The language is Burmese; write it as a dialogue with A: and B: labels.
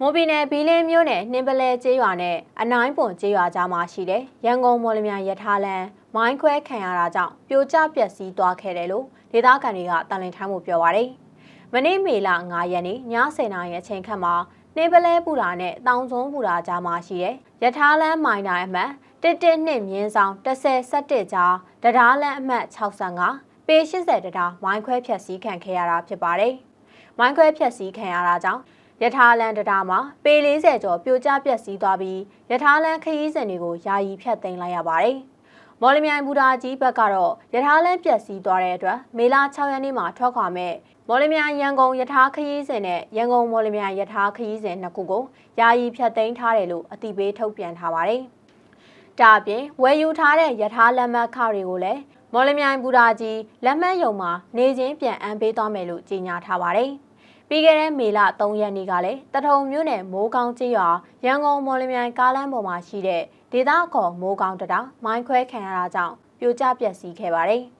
A: မိုးပြည်နယ်ဘီလင်းမြို့နယ်နှင်းပလဲကျေးရွာနဲ့အနိုင်ပွန်ကျေးရွာကြားမှာရှိတဲ့ရန်ကုန်မော်လမြိုင်ရထားလမ်းမိုင်းခွဲခံရတာကြောင့်ပြိုကျပျက်စီးသွားခဲ့တယ်လို့ဒေသခံတွေကတန်လင်ထမ်းမှုပြောပါရယ်။မနေ့မေလ9ရက်နေ့ည10:00နာရီအချိန်ခန့်မှာနှင်းပလဲပူတာနဲ့တောင်စုံပူတာကြားမှာရှိတဲ့ရထားလမ်းမိုင်းတိုင်းအမှတ်112မြင်းဆောင်1017ကြားတရားလမ်းအမှတ်65ပေ80တရားမိုင်းခွဲဖြက်စီးခံခဲ့ရတာဖြစ်ပါတယ်။မိုင်းခွဲဖြက်စီးခံရတာကြောင့် ရထားလမ်းတရားမှာပေ40ကျော်ပြိုကျပျက်စီးသွားပြီးရထားလမ်းခရီးစဉ်တွေကိုယာယီဖြတ်သိမ်းလိုက်ရပါတယ်။မော်လမြိုင်ဘူတာကြီးဘက်ကတော့ရထားလမ်းပျက်စီးသွားတဲ့အတွက်မေလ6ရက်နေ့မှာထွက်ခွာမဲ့မော်လမြိုင်ရန်ကုန်ရထားခရီးစဉ်နဲ့ရန်ကုန်မော်လမြိုင်ရထားခရီးစဉ်နှစ်ခုကိုယာယီဖြတ်သိမ်းထားတယ်လို့အတိပေးထုတ်ပြန်ထားပါတယ်။ဒါအပြင်ဝယ်ယူထားတဲ့ရထားလက်မှတ်ခတွေကိုလည်းမော်လမြိုင်ဘူတာကြီးလက်မှတ်ယုံမှာနေချင်းပြန်အမ်းပေးသွားမယ်လို့ကြေညာထားပါတယ်။ ပြီးခဲ့တဲ့မေလ3ရက်နေ့ကလည်းတထုံမြို့နယ်မိုးကောင်းကျေးရွာရန်ကုန်မော်လမြိုင်ကားလမ်းပေါ်မှာရှိတဲ့ဒေသခေါ်မိုးကောင်းတံတားမိုင်းခွဲခံရတာကြောင့်ပြိုကျပျက်စီးခဲ့ပါတယ်။